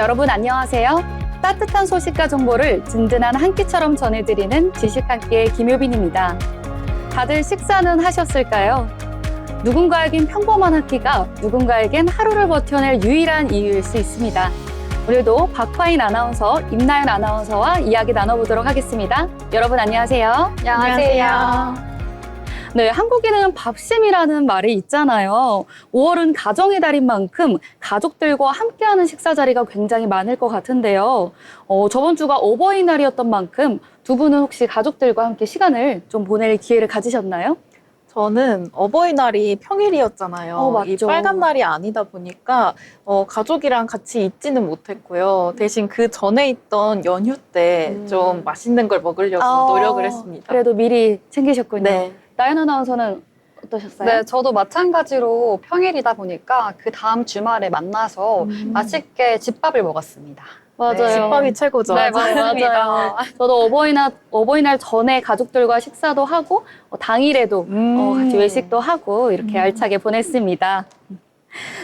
여러분 안녕하세요. 따뜻한 소식과 정보를 든든한 한 끼처럼 전해드리는 지식 한 끼의 김효빈입니다. 다들 식사는 하셨을까요? 누군가에겐 평범한 한 끼가 누군가에겐 하루를 버텨낼 유일한 이유일 수 있습니다. 오늘도 박화인 아나운서, 임나연 아나운서와 이야기 나눠보도록 하겠습니다. 여러분 안녕하세요. 네, 한국에는 밥심이라는 말이 있잖아요. 5월은 가정의 달인 만큼 가족들과 함께하는 식사 자리가 굉장히 많을 것 같은데요. 어, 저번 주가 어버이날이었던 만큼 두 분은 혹시 가족들과 함께 시간을 좀 보낼 기회를 가지셨나요? 저는 어버이날이 평일이었잖아요. 어, 맞죠. 이 빨간 날이 아니다 보니까 어, 가족이랑 같이 있지는 못했고요. 대신 그 전에 있던 연휴 때 음. 좀 맛있는 걸 먹으려고 아, 노력을 했습니다. 그래도 미리 챙기셨군요. 네. 나연 아나운서는 어떠셨어요? 네, 저도 마찬가지로 평일이다 보니까 그 다음 주말에 만나서 음. 맛있게 집밥을 먹었습니다. 맞아요. 네, 집밥이 최고죠. 네. 맞습니다. 저도 어버이날, 어버이날 전에 가족들과 식사도 하고, 어, 당일에도 음. 어, 같이 외식도 하고, 이렇게 음. 알차게 보냈습니다.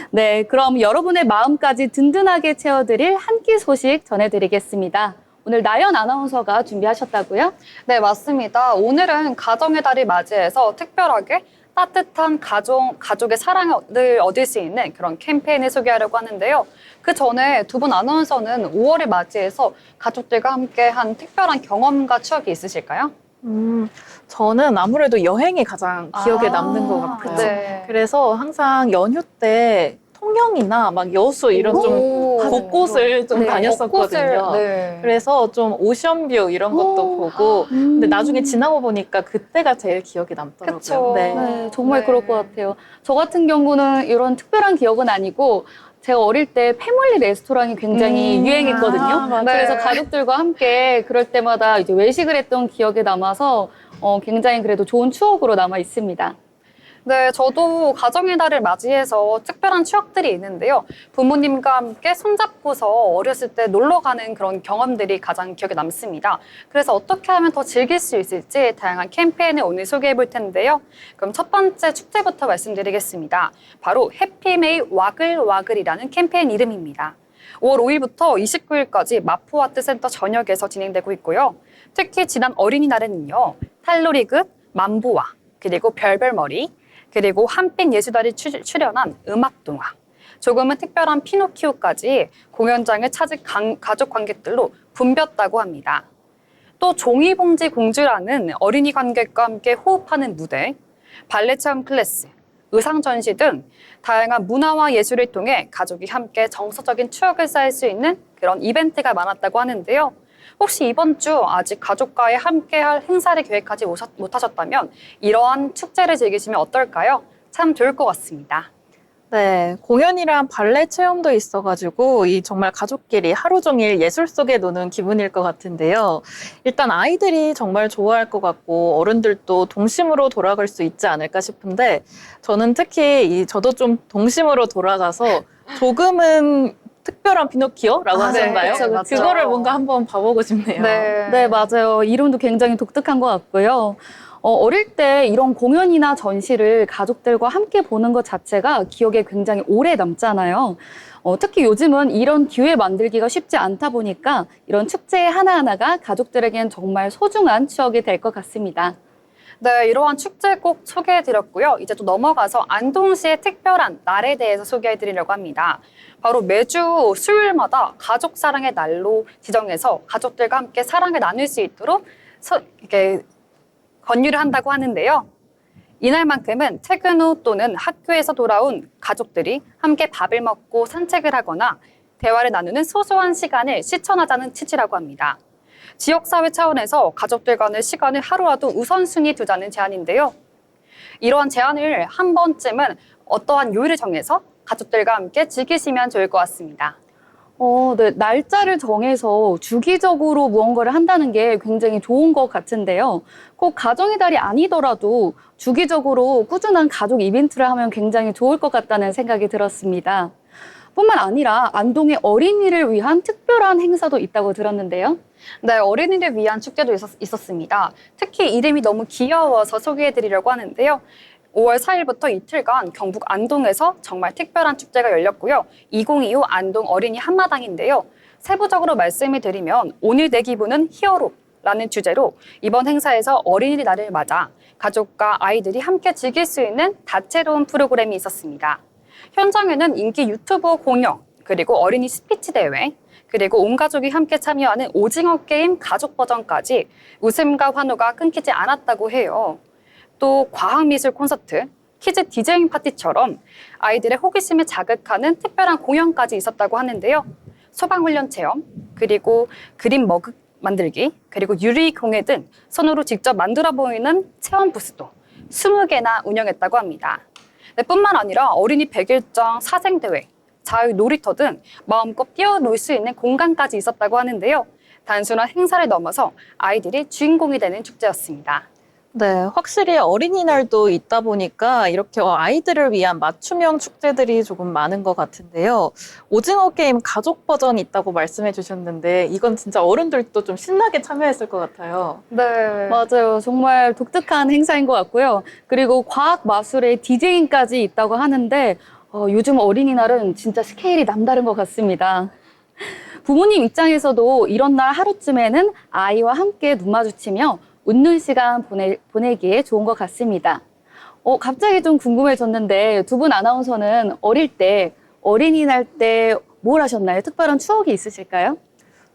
네, 그럼 여러분의 마음까지 든든하게 채워드릴 한 끼 소식 전해드리겠습니다. 오늘 나연 아나운서가 준비하셨다고요? 네, 맞습니다. 오늘은 가정의 달을 맞이해서 특별하게 따뜻한 가족, 가족의 사랑을 얻을 수 있는 그런 캠페인을 소개하려고 하는데요. 그 전에 두 분 아나운서는 5월을 맞이해서 가족들과 함께 한 특별한 경험과 추억이 있으실까요? 음, 저는 아무래도 여행이 가장 기억에 아, 남는 것 같아요. 네. 그래서 항상 연휴 때 통영이나 막 여수 이런 좀 오. 곳곳을 좀 네, 다녔었거든요. 곳곳을, 네. 그래서 좀 오션뷰 이런 것도 오. 보고 근데 음. 나중에 지나고 보니까 그때가 제일 기억에 남더라고요. 그쵸. 네. 네, 정말 네. 그럴 것 같아요. 저 같은 경우는 이런 특별한 기억은 아니고, 제가 어릴 때 패밀리 레스토랑이 굉장히 음. 유행했거든요. 아. 그래서 네. 가족들과 함께 그럴 때마다 이제 외식을 했던 기억에 남아서 어, 굉장히 그래도 좋은 추억으로 남아 있습니다. 네, 저도 가정의 달을 맞이해서 특별한 추억들이 있는데요. 부모님과 함께 손잡고서 어렸을 때 놀러 가는 그런 경험들이 가장 기억에 남습니다. 그래서 어떻게 하면 더 즐길 수 있을지 다양한 캠페인을 오늘 소개해 볼 텐데요. 그럼 첫 번째 축제부터 말씀드리겠습니다. 바로 해피메이 와글와글이라는 캠페인 이름입니다. 5월 5일부터 29일까지 마포아트센터 전역에서 진행되고 있고요. 특히 지난 어린이날에는요, 탈로리그, 만보와, 그리고 별별머리, 그리고 한빛 예술단이 추- 출연한 음악 동화, 조금은 특별한 피노키오까지 공연장을 찾은 강- 가족 관객들로 붐볐다고 합니다. 또 종이봉지 공주라는 어린이 관객과 함께 호흡하는 무대, 발레 체험 클래스, 의상 전시 등 다양한 문화와 예술을 통해 가족이 함께 정서적인 추억을 쌓을 수 있는 그런 이벤트가 많았다고 하는데요. 혹시 이번 주 아직 가족과의 함께할 행사를 계획하지 못하셨다면 이러한 축제를 즐기시면 어떨까요? 참 좋을 것 같습니다. 네, 공연이랑 발레 체험도 있어가지고 이 정말 가족끼리 하루 종일 예술 속에 노는 기분일 것 같은데요. 일단 아이들이 정말 좋아할 것 같고 어른들도 동심으로 돌아갈 수 있지 않을까 싶은데 저는 특히 이 저도 좀 동심으로 돌아가서 조금은 특별한 피노키오라고 아, 네, 하셨나요? 그쵸, 그쵸. 그거를 뭔가 한번 봐보고 싶네요. 네, 맞아요. 이름도 굉장히 독특한 것 같고요. 어, 어릴 때 이런 공연이나 전시를 가족들과 함께 보는 것 자체가 기억에 굉장히 오래 남잖아요. 어, 특히 요즘은 이런 기회 만들기가 쉽지 않다 보니까 이런 축제 하나하나가 가족들에겐 정말 소중한 추억이 될 것 같습니다. 네, 이러한 축제 꼭 소개해드렸고요. 이제 또 넘어가서 안동시의 특별한 날에 대해서 소개해드리려고 합니다. 바로 매주 수요일마다 가족 사랑의 날로 지정해서 가족들과 함께 사랑을 나눌 수 있도록 서, 이렇게 권유를 한다고 하는데요. 이날만큼은 퇴근 후 또는 학교에서 돌아온 가족들이 함께 밥을 먹고 산책을 하거나 대화를 나누는 소소한 시간을 실천하자는 취지라고 합니다. 지역사회 차원에서 가족들 간의 시간을 하루라도 우선순위 두자는 제안인데요. 이러한 제안을 한 번쯤은 어떠한 요일을 정해서 가족들과 함께 즐기시면 좋을 것 같습니다. 어, 네. 날짜를 정해서 주기적으로 무언가를 한다는 게 굉장히 좋은 것 같은데요. 꼭 가정의 달이 아니더라도 주기적으로 꾸준한 가족 이벤트를 하면 굉장히 좋을 것 같다는 생각이 들었습니다. 뿐만 아니라 안동의 어린이를 위한 특별한 행사도 있다고 들었는데요. 네, 어린이를 위한 축제도 있었, 있었 습니다. 특히 이름이 너무 귀여워서 소개해드리려고 하는데요. 5월 4일부터 이틀간 경북 안동에서 정말 특별한 축제가 열렸고요. 2025 안동 어린이 한마당인데요. 세부적으로 말씀을 드리면 오늘 내 기분은 히어로 라는 주제로 이번 행사에서 어린이날을 맞아 가족과 아이들이 함께 즐길 수 있는 다채로운 프로그램이 있었습니다. 현장에는 인기 유튜버 공연, 그리고 어린이 스피치 대회, 그리고 온 가족이 함께 참여하는 오징어 게임 가족 버전까지 웃음과 환호가 끊기지 않았다고 해요. 또 과학미술 콘서트, 키즈 디제잉 파티처럼 아이들의 호기심을 자극하는 특별한 공연까지 있었다고 하는데요. 소방훈련 체험, 그리고 그림 머그 만들기, 그리고 유리 공예 등 손으로 직접 만들어 보이는 체험 부스도 20개나 운영했다고 합니다. 네, 뿐만 아니라 어린이 백일장 사생대회, 자유 놀이터 등 마음껏 뛰어놀 수 있는 공간까지 있었다고 하는데요. 단순한 행사를 넘어서 아이들이 주인공이 되는 축제였습니다. 네, 확실히 어린이날도 있다 보니까 이렇게 아이들을 위한 맞춤형 축제들이 조금 많은 것 같은데요. 오징어 게임 가족 버전 있다고 말씀해 주셨는데 이건 진짜 어른들도 좀 신나게 참여했을 것 같아요. 네. 맞아요. 정말 독특한 행사인 것 같고요. 그리고 과학 마술의 디제잉까지 있다고 하는데 어, 요즘 어린이날은 진짜 스케일이 남다른 것 같습니다. 부모님 입장에서도 이런 날 하루쯤에는 아이와 함께 눈 마주치며 웃는 시간 보내, 보내기에 좋은 것 같습니다. 어, 갑자기 좀 궁금해졌는데 두 분 아나운서는 어릴 때 어린이날 때 뭘 하셨나요? 특별한 추억이 있으실까요?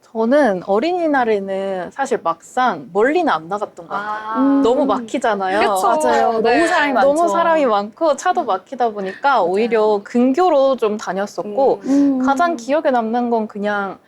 저는 어린이날에는 사실 막상 멀리는 안 나갔던 것 같아요. 음. 너무 막히잖아요. 그쵸. 맞아요. 네. 너무 사람이 많죠. 너무 사람이 많고 차도 막히다 보니까 오히려 근교로 좀 다녔었고 음. 가장 기억에 남는 건 그냥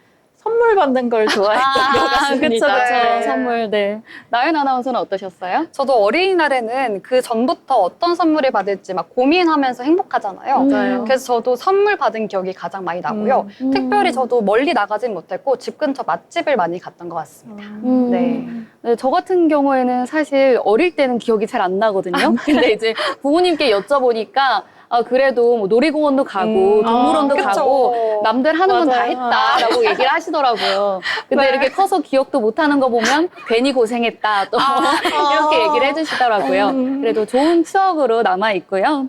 선물 받는 걸 좋아했던 것 같습니다. 그쵸, 그쵸. 네. 선물, 네. 나연 아나운서는 어떠셨어요? 저도 어린이날에는 그 전부터 어떤 선물을 받을지 막 고민하면서 행복하잖아요. 맞아요. 그래서 저도 선물 받은 기억이 가장 많이 나고요. 음. 특별히 저도 멀리 나가진 못했고 집 근처 맛집을 많이 갔던 것 같습니다. 음. 네. 네, 저 같은 경우에는 사실 어릴 때는 기억이 잘 안 나거든요. 근데 이제 부모님께 여쭤보니까 아, 그래도 뭐 놀이공원도 가고 음. 동물원도 아, 그쵸. 가고 남들 하는 건 다 맞아요. 했다라고 얘기를 하시더라고요. 근데 네. 이렇게 커서 기억도 못 하는 거 보면 괜히 고생했다 또 이렇게 얘기를 해주시더라고요. 음. 그래도 좋은 추억으로 남아 있고요.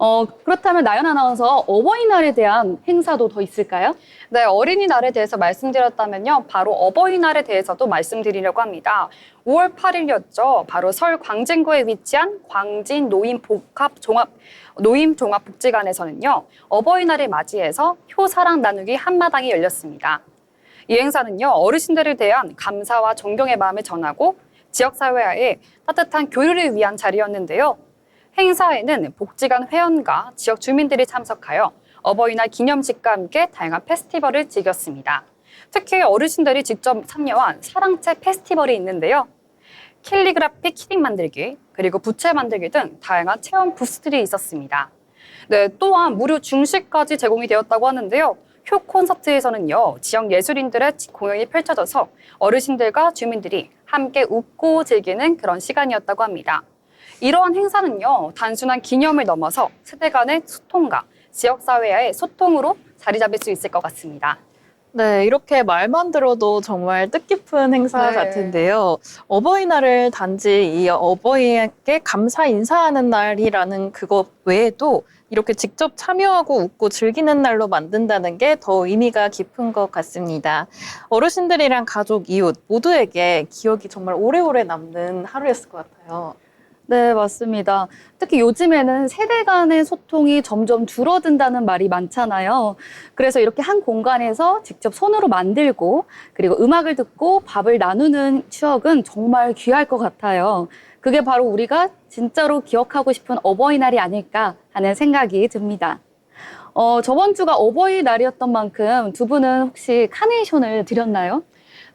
어, 그렇다면 나연 아나운서 어버이날에 대한 행사도 더 있을까요? 네, 어린이날에 대해서 말씀드렸다면요. 바로 어버이날에 대해서도 말씀드리려고 합니다. 5월 8일이었죠. 바로 설 광진구에 위치한 광진 노인 복합 종합 노인 종합 복지관에서는요. 어버이날을 맞이해서 효사랑 나누기 한마당이 열렸습니다. 이 행사는요. 어르신들을 대한 감사와 존경의 마음을 전하고 지역 사회와의 따뜻한 교류를 위한 자리였는데요. 행사에는 복지관 회원과 지역 주민들이 참석하여 어버이날 기념식과 함께 다양한 페스티벌을 즐겼습니다. 특히 어르신들이 직접 참여한 사랑채 페스티벌이 있는데요. 캘리그라피 키링 만들기, 그리고 부채 만들기 등 다양한 체험 부스들이 있었습니다. 네, 또한 무료 중식까지 제공이 되었다고 하는데요. 효 콘서트에서는요, 지역 예술인들의 공연이 펼쳐져서 어르신들과 주민들이 함께 웃고 즐기는 그런 시간이었다고 합니다. 이러한 행사는요, 단순한 기념을 넘어서 세대 간의 소통과 지역사회와의 소통으로 자리 잡을 수 있을 것 같습니다. 네, 이렇게 말만 들어도 정말 뜻깊은 행사 네. 같은데요. 어버이날을 단지 이 어버이에게 감사 인사하는 날이라는 그것 외에도 이렇게 직접 참여하고 웃고 즐기는 날로 만든다는 게 더 의미가 깊은 것 같습니다. 어르신들이랑 가족, 이웃 모두에게 기억이 정말 오래오래 남는 하루였을 것 같아요. 네, 맞습니다. 특히 요즘에는 세대 간의 소통이 점점 줄어든다는 말이 많잖아요. 그래서 이렇게 한 공간에서 직접 손으로 만들고 그리고 음악을 듣고 밥을 나누는 추억은 정말 귀할 것 같아요. 그게 바로 우리가 진짜로 기억하고 싶은 어버이날이 아닐까 하는 생각이 듭니다. 어, 저번 주가 어버이날이었던 만큼 두 분은 혹시 카네이션을 드렸나요?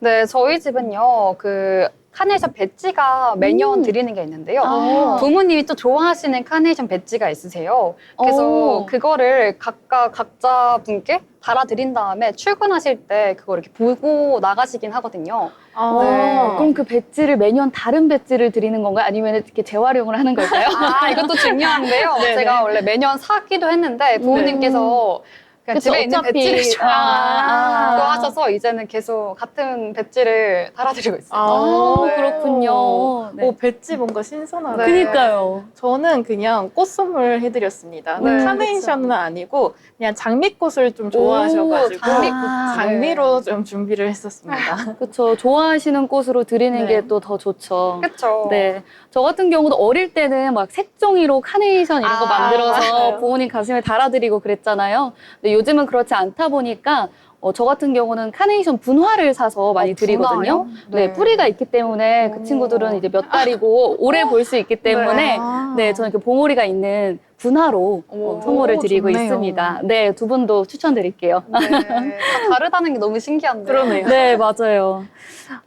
네, 저희 집은요, 그 카네이션 배지가 매년 음. 드리는 게 있는데요. 아. 부모님이 또 좋아하시는 카네이션 배지가 있으세요. 그래서 오. 그거를 각각 각자 분께 달아드린 다음에 출근하실 때 그걸 이렇게 보고 나가시긴 하거든요. 와, 네. 그럼 그 배지를 매년 다른 배지를 드리는 건가요? 아니면 이렇게 재활용을 하는 걸까요? 아, 이것도 중요한데요. 네네. 제가 원래 매년 사기도 했는데 부모님께서 그냥 그쵸, 집에 있는 어차피- 배지를 좀 아. 그거 하셔서 이제는 계속 같은 배지를 달아드리고 있어요. 아, 네. 그렇군요. 네. 오, 배지 뭔가 신선하네. 네. 그니까요. 저는 그냥 꽃 선물 해드렸습니다. 근데 네, 카네이션은 아니고 그냥 장미꽃을 좀 좋아하셔가지고 장미꽃. 아, 장미로 좀 준비를 했었습니다. 그쵸. 좋아하시는 꽃으로 드리는 네. 게 또 더 좋죠. 그렇죠. 네. 저 같은 경우도 어릴 때는 막 색종이로 카네이션 이런 거 아, 만들어서 맞아요. 부모님 가슴에 달아드리고 그랬잖아요. 근데 요즘은 그렇지 않다 보니까 어, 저 같은 경우는 카네이션 분화를 사서 많이 어, 드리거든요. 네. 네. 뿌리가 있기 때문에 오. 그 친구들은 이제 몇 달이고 오래 볼 수 있기 때문에 아. 네, 저는 이렇게 봉오리가 있는 분화로 어, 오, 선물을 드리고 좋네요. 있습니다. 네, 두 분도 추천드릴게요. 네. 다 다르다는 게 너무 신기한데. 그러네요. 네, 맞아요.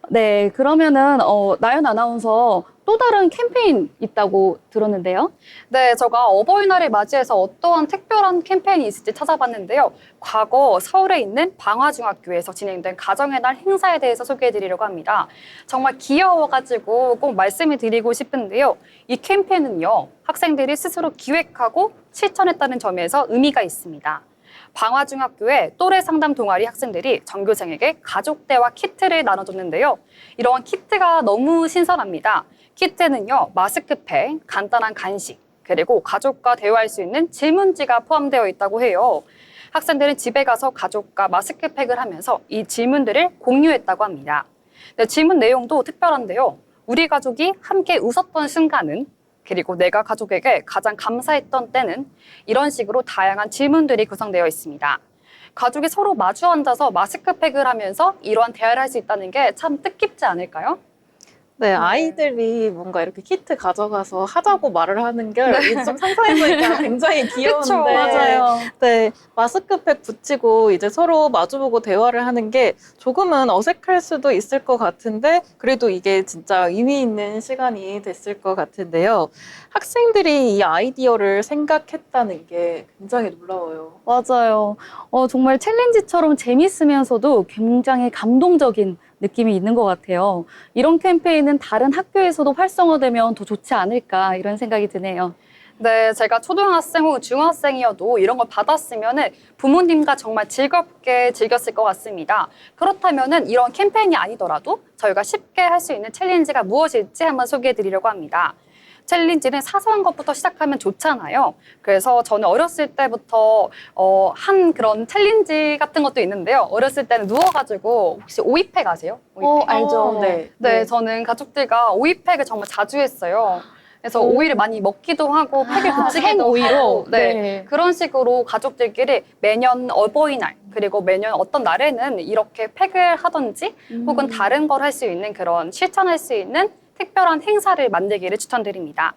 네, 그러면은 어, 나연 아나운서 또 다른 캠페인 있다고 들었는데요. 네, 제가 어버이날을 맞이해서 어떠한 특별한 캠페인이 있을지 찾아봤는데요. 과거 서울에 있는 방화중학교에서 진행된 가정의 날 행사에 대해서 소개해 드리려고 합니다. 정말 귀여워가지고 꼭 말씀을 드리고 싶은데요. 이 캠페인은요, 학생들이 스스로 기획하고 실천했다는 점에서 의미가 있습니다. 방화중학교의 또래 상담 동아리 학생들이 전교생에게 가족 대화 키트를 나눠줬는데요. 이러한 키트가 너무 신선합니다. 키트는요, 마스크팩, 간단한 간식, 그리고 가족과 대화할 수 있는 질문지가 포함되어 있다고 해요. 학생들은 집에 가서 가족과 마스크팩을 하면서 이 질문들을 공유했다고 합니다. 네, 질문 내용도 특별한데요. 우리 가족이 함께 웃었던 순간은 그리고 내가 가족에게 가장 감사했던 때는 이런 식으로 다양한 질문들이 구성되어 있습니다. 가족이 서로 마주 앉아서 마스크팩을 하면서 이러한 대화를 할 수 있다는 게 참 뜻깊지 않을까요? 네, 아이들이 뭔가 이렇게 키트 가져가서 하자고 말을 하는 게 좀 상상해보니까 굉장히 귀여운데. 그쵸, 맞아요. 네, 마스크팩 붙이고 이제 서로 마주보고 대화를 하는 게 조금은 어색할 수도 있을 것 같은데 그래도 이게 진짜 의미 있는 시간이 됐을 것 같은데요. 학생들이 이 아이디어를 생각했다는 게 굉장히 놀라워요. 맞아요. 어, 정말 챌린지처럼 재밌으면서도 굉장히 감동적인 느낌이 있는 것 같아요. 이런 캠페인은 다른 학교에서도 활성화되면 더 좋지 않을까 이런 생각이 드네요. 네, 제가 초등학생 혹은 중학생이어도 이런 걸 받았으면 부모님과 정말 즐겁게 즐겼을 것 같습니다. 그렇다면 이런 캠페인이 아니더라도 저희가 쉽게 할 수 있는 챌린지가 무엇일지 한번 소개해 드리려고 합니다. 챌린지는 사소한 것부터 시작하면 좋잖아요. 그래서 저는 어렸을 때부터 어, 한 그런 챌린지 같은 것도 있는데요. 어렸을 때는 누워가지고 혹시 오이팩 아세요? 오이팩? 알죠. 네. 네, 저는 가족들과 오이팩을 정말 자주 했어요. 그래서 오. 오이를 많이 먹기도 하고 팩을 아, 붙이기도 생 오이로? 네. 네. 그런 식으로 가족들끼리 매년 어버이날 그리고 매년 어떤 날에는 이렇게 팩을 하든지 혹은 다른 걸 할 수 있는 그런 실천할 수 있는 특별한 행사를 만들기를 추천드립니다.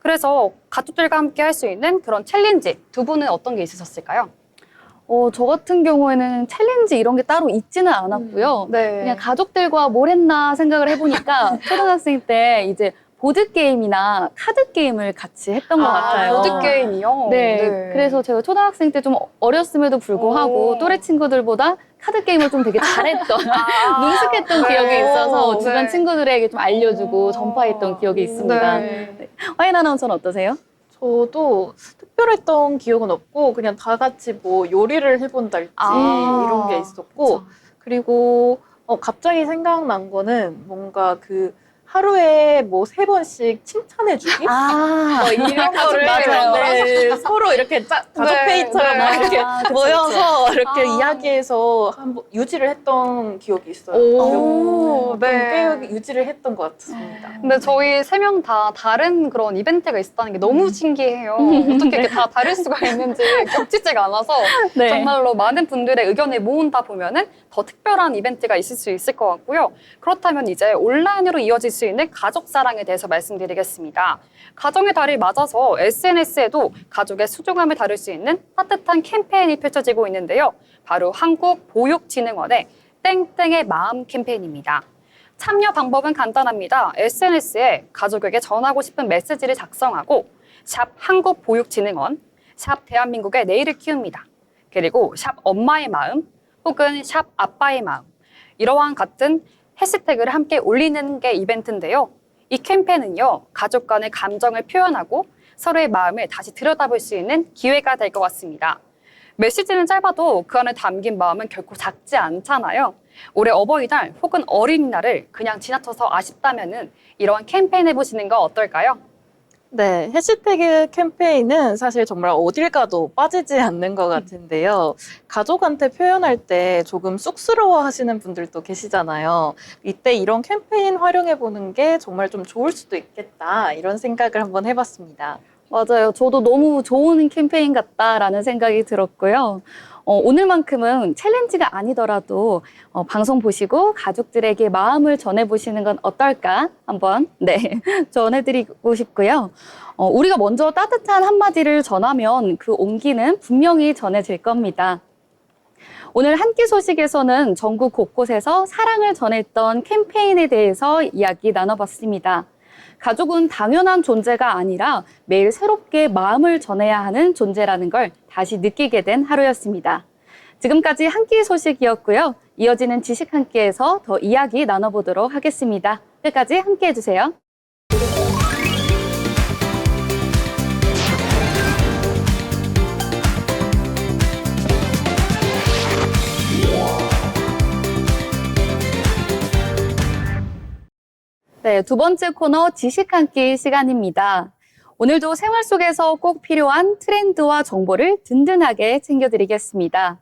그래서 가족들과 함께 할 수 있는 그런 챌린지 두 분은 어떤 게 있으셨을까요? 어, 저 같은 경우에는 챌린지 이런 게 따로 있지는 않았고요. 네. 그냥 가족들과 뭘 했나 생각을 해보니까 초등학생 때 이제 보드 게임이나 카드 게임을 같이 했던 것 같아요. 보드 게임이요. 네, 그래서 제가 초등학생 때 좀 어렸음에도 불구하고 오. 또래 친구들보다 카드 게임을 좀 되게 잘했던 아, 능숙했던 네. 기억이 있어서 주변 네. 친구들에게 좀 알려주고 오. 전파했던 기억이 있습니다. 네. 화인 아나운서는 어떠세요? 저도 특별했던 기억은 없고 그냥 다 같이 뭐 요리를 해본달지 아, 이런 게 있었고 그리고 어, 갑자기 생각난 거는 뭔가 그 하루에 뭐 세 번씩 칭찬해주기 아, 뭐 이런 거를 맞아요. 네, 서로 이렇게 짜, 가족 네, 회의처럼 네. 이렇게 아, 그쵸, 모여서 이렇게 아. 이야기해서 한번 유지를 했던 기억이 있어요. 오, 좀 네. 꽤 유지를 했던 것 같습니다. 근데 저희 세 명 다 다른 그런 이벤트가 있었다는 게 너무 신기해요. 어떻게 이렇게 다 다를 수가 있는지 겹치지가 않아서 네. 정말로 많은 분들의 의견을 모은다 보면은 더 특별한 이벤트가 있을 수 있을 것 같고요. 그렇다면 이제 온라인으로 이어질 수 있는 가족 사랑에 대해서 말씀드리겠습니다. 가정의 달을 맞아서 SNS에도 가족의 소중함을 다룰 수 있는 따뜻한 캠페인이 펼쳐지고 있는데요. 바로 한국보육진흥원의 땡땡의 마음 캠페인입니다. 참여 방법은 간단합니다. SNS에 가족에게 전하고 싶은 메시지를 작성하고 샵 한국보육진흥원, 샵 대한민국의 내일을 키웁니다. 그리고 샵 엄마의 마음 혹은 샵 아빠의 마음 이러한 같은 해시태그를 함께 올리는 게 이벤트인데요. 이 캠페인은요 가족 간의 감정을 표현하고 서로의 마음을 다시 들여다볼 수 있는 기회가 될 것 같습니다. 메시지는 짧아도 그 안에 담긴 마음은 결코 작지 않잖아요. 올해 어버이날 혹은 어린이날을 그냥 지나쳐서 아쉽다면은 이러한 캠페인 해보시는 거 어떨까요? 네, 해시태그 캠페인은 사실 정말 어딜 가도 빠지지 않는 것 같은데요. 가족한테 표현할 때 조금 쑥스러워 하시는 분들도 계시잖아요. 이때 이런 캠페인 활용해 보는 게 정말 좀 좋을 수도 있겠다. 이런 생각을 한번 해봤습니다. 맞아요. 저도 너무 좋은 캠페인 같다라는 생각이 들었고요. 어, 오늘만큼은 챌린지가 아니더라도 어, 방송 보시고 가족들에게 마음을 전해보시는 건 어떨까 한번 네 전해드리고 싶고요. 어, 우리가 먼저 따뜻한 한마디를 전하면 그 온기는 분명히 전해질 겁니다. 오늘 한 끼 소식에서는 전국 곳곳에서 사랑을 전했던 캠페인에 대해서 이야기 나눠봤습니다. 가족은 당연한 존재가 아니라 매일 새롭게 마음을 전해야 하는 존재라는 걸 다시 느끼게 된 하루였습니다. 지금까지 한 끼 소식이었고요. 이어지는 지식 한 끼에서 더 이야기 나눠보도록 하겠습니다. 끝까지 함께 해주세요. 네, 두 번째 코너 지식 한 끼 시간입니다. 오늘도 생활 속에서 꼭 필요한 트렌드와 정보를 든든하게 챙겨드리겠습니다.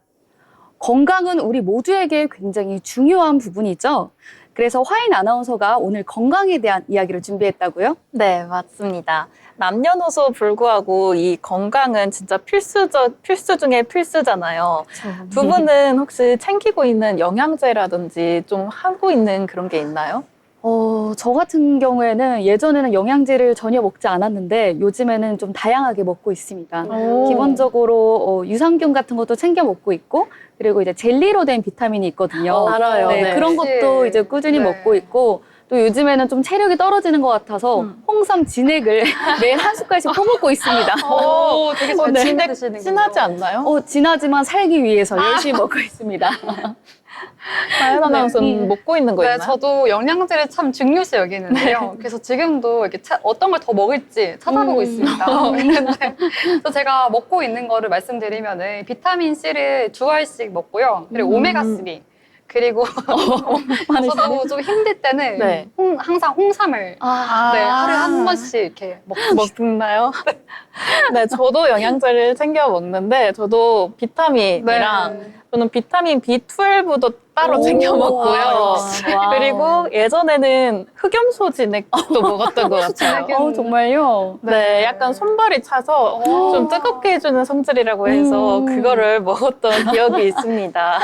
건강은 우리 모두에게 굉장히 중요한 부분이죠. 그래서 화인 아나운서가 오늘 건강에 대한 이야기를 준비했다고요? 네, 맞습니다. 남녀노소 불구하고 이 건강은 진짜 필수저, 필수 중에 필수잖아요. 두 분은 혹시 챙기고 있는 영양제라든지 좀 하고 있는 그런 게 있나요? 어, 저 같은 경우에는 예전에는 영양제를 전혀 먹지 않았는데 요즘에는 좀 다양하게 먹고 있습니다. 기본적으로 어, 유산균 같은 것도 챙겨 먹고 있고 그리고 이제 젤리로 된 비타민이 있거든요. 어, 알아요. 네, 네. 그런 것도 이제 꾸준히 네. 먹고 있고 또 요즘에는 좀 체력이 떨어지는 것 같아서 음. 홍삼 진액을 매일 한 숟갈씩 퍼먹고 있습니다. 오, 되게 잘 네. 챙겨 드시는군요. 진하지 않나요? 어, 진하지만 살기 위해서 열심히 먹고 있습니다. 나연 아나운서는 음. 먹고 있는 거 네, 있나요? 저도 영양제를 참 중요시 여기는데요. 그래서 지금도 이렇게 차- 어떤 걸 더 먹을지 찾아보고 음. 있습니다. 근데 또 제가 먹고 있는 거를 말씀드리면은 비타민 C를 두 알씩 먹고요. 그리고 음. 오메가 3 그리고 저도 좀 힘들 때는 네. 홍- 항상 홍삼을 아, 네, 하루에 한 번씩 이렇게 먹, 먹나요? 네, 저도 영양제를 챙겨 먹는데 저도 비타민이랑 네. 저는 비타민 B12도 따로 오, 챙겨 먹고요. 와. 그리고 예전에는 흑염소 진액도 먹었던 것 같아요. 어, 정말요? 네, 약간 손발이 차서 오. 좀 뜨겁게 해주는 성질이라고 해서 음. 그거를 먹었던 기억이 있습니다.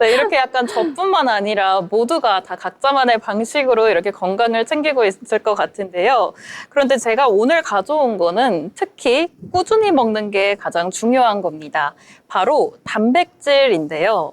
네, 이렇게 약간 저뿐만 아니라 모두가 다 각자만의 방식으로 이렇게 건강을 챙기고 있을 것 같은데요. 그런데 제가 오늘 가져온 거는 특히 꾸준히 먹는 게 가장 중요한 겁니다. 바로 단백질인데요.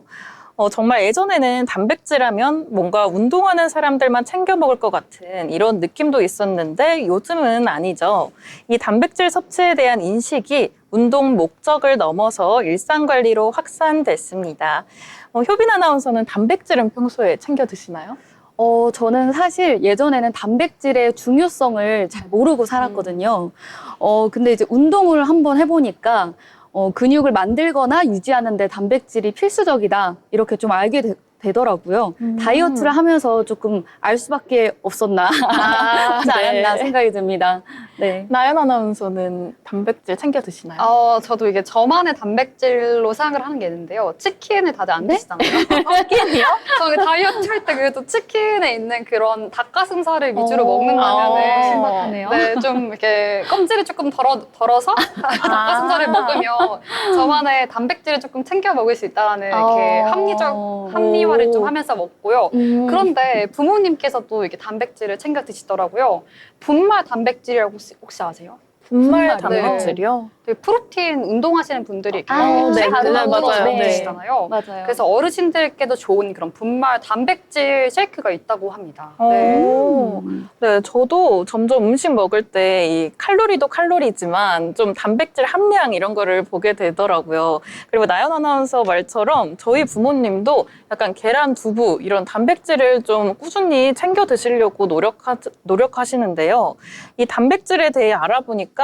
어, 정말 예전에는 단백질하면 뭔가 운동하는 사람들만 챙겨 먹을 것 같은 이런 느낌도 있었는데 요즘은 아니죠. 이 단백질 섭취에 대한 인식이 운동 목적을 넘어서 일상 관리로 확산됐습니다. 어, 효빈 아나운서는 단백질은 평소에 챙겨 드시나요? 어, 저는 사실 예전에는 단백질의 중요성을 잘 모르고 살았거든요. 어, 근데 이제 운동을 한번 해보니까 어, 근육을 만들거나 유지하는 데 단백질이 필수적이다. 이렇게 좀 알게 되, 되더라고요. 음. 다이어트를 하면서 조금 알 수밖에 없었나. 아, 하지 않았나 네. 생각이 듭니다. 네. 나연 아나운서는 단백질 챙겨 드시나요? 어, 저도 이게 저만의 단백질로 생각을 하는 게 있는데요. 치킨을 다들 안 네? 드시잖아요. 치킨이요? 저 다이어트 할 때 그래도 치킨에 있는 그런 닭가슴살을 위주로 어, 먹는다면은 신박하네요. 네, 좀 이렇게 껍질을 조금 덜어, 덜어서 닭가슴살을 먹으면 저만의 단백질을 조금 챙겨 먹을 수 있다는 이렇게 어. 합리적 합리화를 좀 하면서 먹고요. 음. 그런데 부모님께서도 이게 단백질을 챙겨 드시더라고요. 분말 단백질이라고 혹시, 혹시 아세요? 분말 네. 단백질이요? 되게 프로틴 운동하시는 분들이 이렇게 아, 네, 쉐이크 네, 맞아요. 네. 드시잖아요. 맞아요. 그래서 어르신들께도 좋은 그런 분말 단백질 쉐이크가 있다고 합니다. 어. 네. 오. 네, 저도 점점 음식 먹을 때 이 칼로리도 칼로리지만 좀 단백질 함량 이런 거를 보게 되더라고요. 그리고 나연 아나운서 말처럼 저희 부모님도 약간 계란, 두부 이런 단백질을 좀 꾸준히 챙겨 드시려고 노력하, 노력하시는데요. 이 단백질에 대해 알아보니까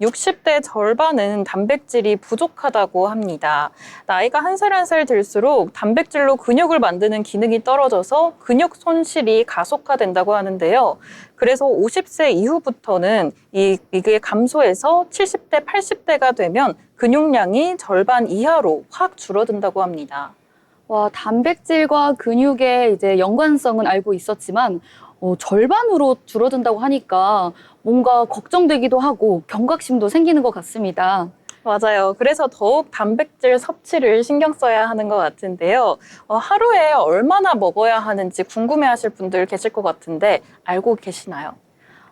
60대 절반은 단백질이 부족하다고 합니다. 나이가 한 살 한 살 들수록 단백질로 근육을 만드는 기능이 떨어져서 근육 손실이 가속화된다고 하는데요. 그래서 50세 이후부터는 이, 이게 감소해서 70대, 80대가 되면 근육량이 절반 이하로 확 줄어든다고 합니다. 와, 단백질과 근육의 이제 연관성은 알고 있었지만 어, 절반으로 줄어든다고 하니까 뭔가 걱정되기도 하고 경각심도 생기는 것 같습니다. 맞아요. 그래서 더욱 단백질 섭취를 신경 써야 하는 것 같은데요. 어, 하루에 얼마나 먹어야 하는지 궁금해 하실 분들 계실 것 같은데 알고 계시나요?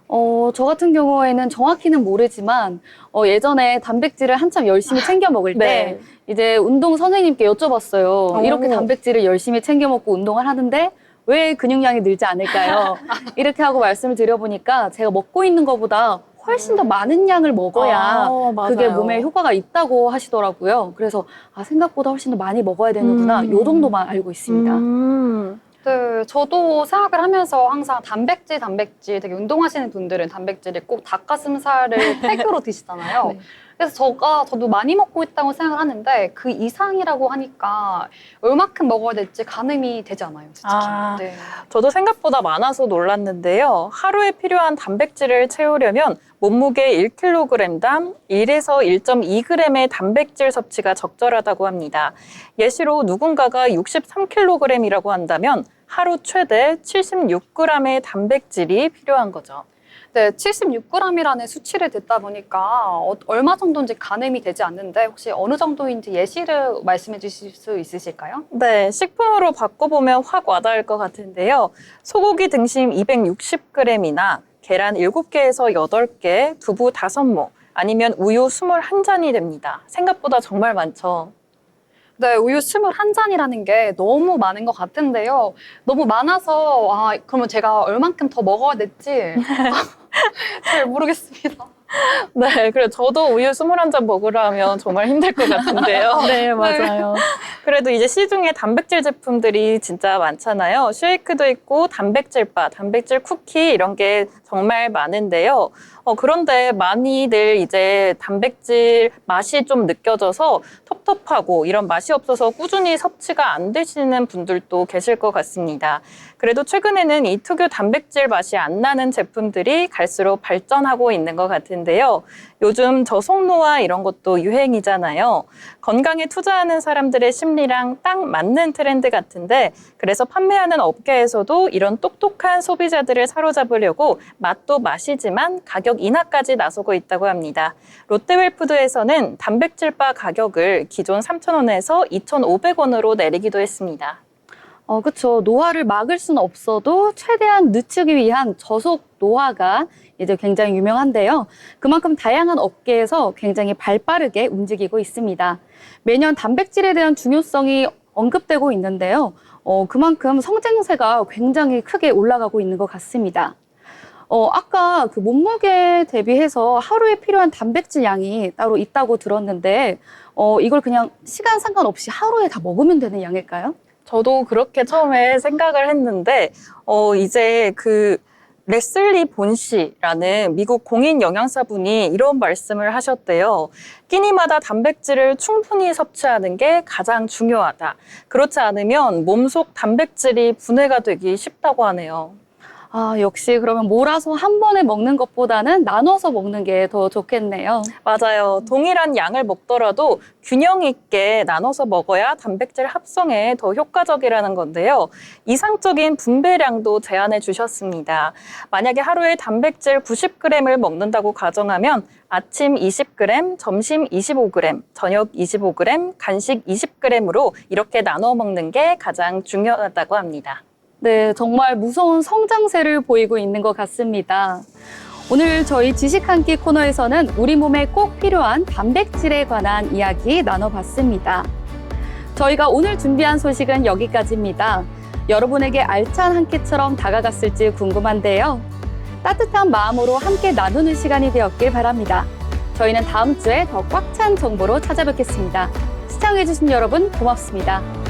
어, 저 같은 경우에는 정확히는 모르지만 어, 예전에 단백질을 한참 열심히 챙겨 먹을 때 이제 운동 선생님께 여쭤봤어요. 오. 이렇게 단백질을 열심히 챙겨 먹고 운동을 하는데 왜 근육량이 늘지 않을까요? 이렇게 하고 말씀을 드려보니까 제가 먹고 있는 것보다 훨씬 더 많은 양을 먹어야 아, 맞아요. 그게 몸에 효과가 있다고 하시더라고요. 그래서 아, 생각보다 훨씬 더 많이 먹어야 되는구나. 음. 요 정도만 알고 있습니다. 음. 네, 저도 생각을 하면서 항상 단백질, 단백질, 되게 운동하시는 분들은 단백질을 꼭 닭가슴살을 태교로 드시잖아요. 네. 그래서 저가 저도 많이 먹고 있다고 생각을 하는데 그 이상이라고 하니까 얼마큼 먹어야 될지 가늠이 되지 않아요, 솔직히. 아. 네. 저도 생각보다 많아서 놀랐는데요. 하루에 필요한 단백질을 채우려면 몸무게 1kg당 1에서 1.2g의 단백질 섭취가 적절하다고 합니다. 예시로 누군가가 63kg이라고 한다면 하루 최대 76g의 단백질이 필요한 거죠. 네, 76g이라는 수치를 듣다 보니까 어- 얼마 정도인지 가늠이 되지 않는데 혹시 어느 정도인지 예시를 말씀해 주실 수 있으실까요? 네, 식품으로 바꿔보면 확 와닿을 것 같은데요. 소고기 등심 260g이나 계란 7개에서 8개, 두부 5모, 아니면 우유 21잔이 됩니다. 생각보다 정말 많죠. 네, 우유 21잔이라는 게 너무 많은 것 같은데요. 너무 많아서, 아, 그러면 제가 얼만큼 더 먹어야 될지 잘 모르겠습니다. 네, 그래 저도 우유 21잔 먹으려 하면 정말 힘들 것 같은데요. 네, 맞아요. 그래도 이제 시중에 단백질 제품들이 진짜 많잖아요. 쉐이크도 있고 단백질 바, 단백질 쿠키 이런 게 정말 많은데요. 어, 그런데 많이들 이제 단백질 맛이 좀 느껴져서 텁텁하고 이런 맛이 없어서 꾸준히 섭취가 안 되시는 분들도 계실 것 같습니다. 그래도 최근에는 이 특유 단백질 맛이 안 나는 제품들이 갈수록 발전하고 있는 것 같은데요. 요즘 저속노화 이런 것도 유행이잖아요. 건강에 투자하는 사람들의 심리랑 딱 맞는 트렌드 같은데 그래서 판매하는 업계에서도 이런 똑똑한 소비자들을 사로잡으려고 맛도 맛이지만 가격 인하까지 나서고 있다고 합니다. 롯데웰푸드에서는 단백질바 가격을 기존 3,000원에서 2,500원으로 내리기도 했습니다. 어, 그쵸. 노화를 막을 수는 없어도 최대한 늦추기 위한 저속 노화가 이제 굉장히 유명한데요. 그만큼 다양한 업계에서 굉장히 발빠르게 움직이고 있습니다. 매년 단백질에 대한 중요성이 언급되고 있는데요. 어, 그만큼 성장세가 굉장히 크게 올라가고 있는 것 같습니다. 어, 아까 그 몸무게 대비해서 하루에 필요한 단백질 양이 따로 있다고 들었는데, 어, 이걸 그냥 시간 상관없이 하루에 다 먹으면 되는 양일까요? 저도 그렇게 처음에 생각을 했는데, 어, 이제 그, 레슬리 본 씨라는 미국 공인 영양사분이 이런 말씀을 하셨대요. 끼니마다 단백질을 충분히 섭취하는 게 가장 중요하다. 그렇지 않으면 몸속 단백질이 분해가 되기 쉽다고 하네요. 아, 역시 그러면 몰아서 한 번에 먹는 것보다는 나눠서 먹는 게 더 좋겠네요. 맞아요. 동일한 양을 먹더라도 균형 있게 나눠서 먹어야 단백질 합성에 더 효과적이라는 건데요. 이상적인 분배량도 제안해 주셨습니다. 만약에 하루에 단백질 90g을 먹는다고 가정하면 아침 20g, 점심 25g, 저녁 25g, 간식 20g으로 이렇게 나눠 먹는 게 가장 중요하다고 합니다. 네, 정말 무서운 성장세를 보이고 있는 것 같습니다. 오늘 저희 지식 한 끼 코너에서는 우리 몸에 꼭 필요한 단백질에 관한 이야기 나눠봤습니다. 저희가 오늘 준비한 소식은 여기까지입니다. 여러분에게 알찬 한 끼처럼 다가갔을지 궁금한데요. 따뜻한 마음으로 함께 나누는 시간이 되었길 바랍니다. 저희는 다음 주에 더 꽉 찬 정보로 찾아뵙겠습니다. 시청해주신 여러분 고맙습니다.